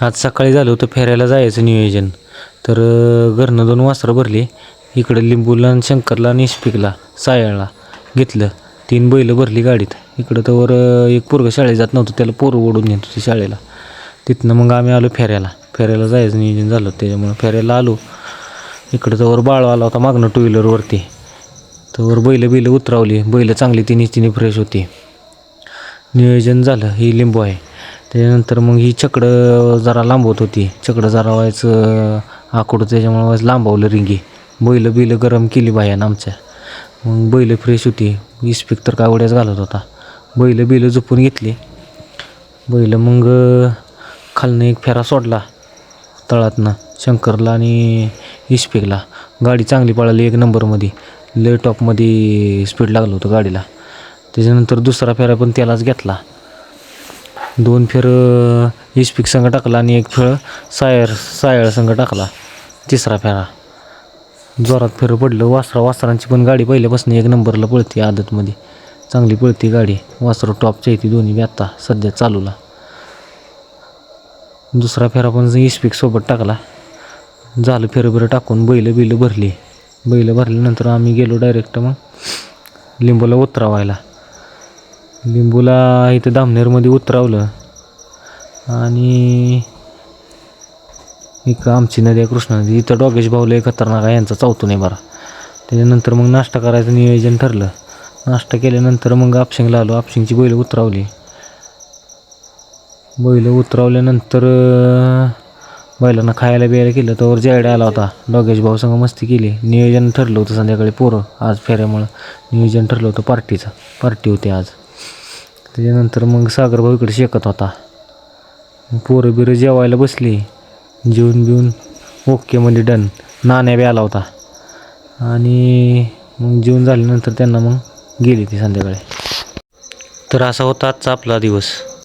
आज सकाळी झालं होतं फिरायला जायचं नियोजन. तर घरनं दोन वासरं भरली. इकडं लिंबूला आणि शंकरला आणि इशपिकला सायळला घेतलं. तीन बैलं भरली गाडीत. इकडं तर एक पोरगं शाळेत जात नव्हतं त्याला पोरं ओढून नेतो होती शाळेला. तिथनं मग आम्ही आलो फेऱ्याला. फेऱ्याला जायचं नियोजन झालं. त्याच्यामुळं फेऱ्याला आलो. इकडं तर बाळ आला होता मागणं टू व्हीलरवरती तर बैलं बिलं उतरावली. बैलं चांगली तिन्ही तिने फ्रेश होती. नियोजन झालं. ही लिंबू आहे. त्याच्यानंतर मग ही चकडं जरा लांबवत होती. चकडं जरा व्हायचं आकडं त्याच्यामुळं व्हायचं लांबवलं रिंगी. बैलं बिलं गरम केली बायानं आमच्या. मग बैलं फ्रेश होती. इस्पिक तर काय उड्याच घालत होता. बैलं बिलं झोपून घेतली. बैलं मग खालनं एक फेरा सोडला. तळातनं शंकरला आणि इस्पिकला गाडी चांगली पळाली एक नंबरमध्ये. लय टॉपमध्ये स्पीड लागलं होतं गाडीला. त्याच्यानंतर दुसरा फेरा पण त्यालाच घेतला. दोन फेर इस्पिक संघ टाकला आणि एक फेर सायर सायळ संघ टाकला. तिसरा फेरा. जोरात फेरं पडलं. वासरा वासरांची पण गाडी पहिल्यापासून एक नंबरला पळते आदतमध्ये. चांगली पळते गाडी. वासरं टॉपच्या येते दोन्ही बी आत्ता सध्या चालूला. दुसरा फेरा पण इस्पिक सोबत टाकला. झालं फेरं बिरं टाकून बैलं बिलं भरली. बैलं भरल्यानंतर आम्ही गेलो डायरेक्ट मग लिंबूला उतरावायला. लिंबूला इथं दामनेरमध्ये उतरावलं. आणि एक आमची नदी आहे कृष्णा नदी. इथं डॉगेश भाऊ लय खतरनाक आहे यांचा चावतो नाही बरा. त्याच्यानंतर मग नाश्ता करायचं नियोजन ठरलं. नाश्ता केल्यानंतर मग आपशिंगला आलो. आपशिंगची बैलं उतरावली. बैलं उतरावल्यानंतर बैलांना खायला बियायला केलं. तर जायडा आला होता. डॉगेश भाऊ संग मस्ती केली. नियोजन ठरलं होतं संध्याकाळी पोरं. आज फेऱ्यामुळं नियोजन ठरलं होतं पार्टीचं. पार्टी होती आज. त्याच्यानंतर मग सागरभाऊ इकडे शेकत होता. पोरं बिरं जेवायला बसली. जेवून बिवून ओके म्हणजे डन. नाण्या बी आला होता. आणि मग जेवण झाल्यानंतर त्यांना मग गेली ती संध्याकाळी. तर असा होता आजचा आपला दिवस.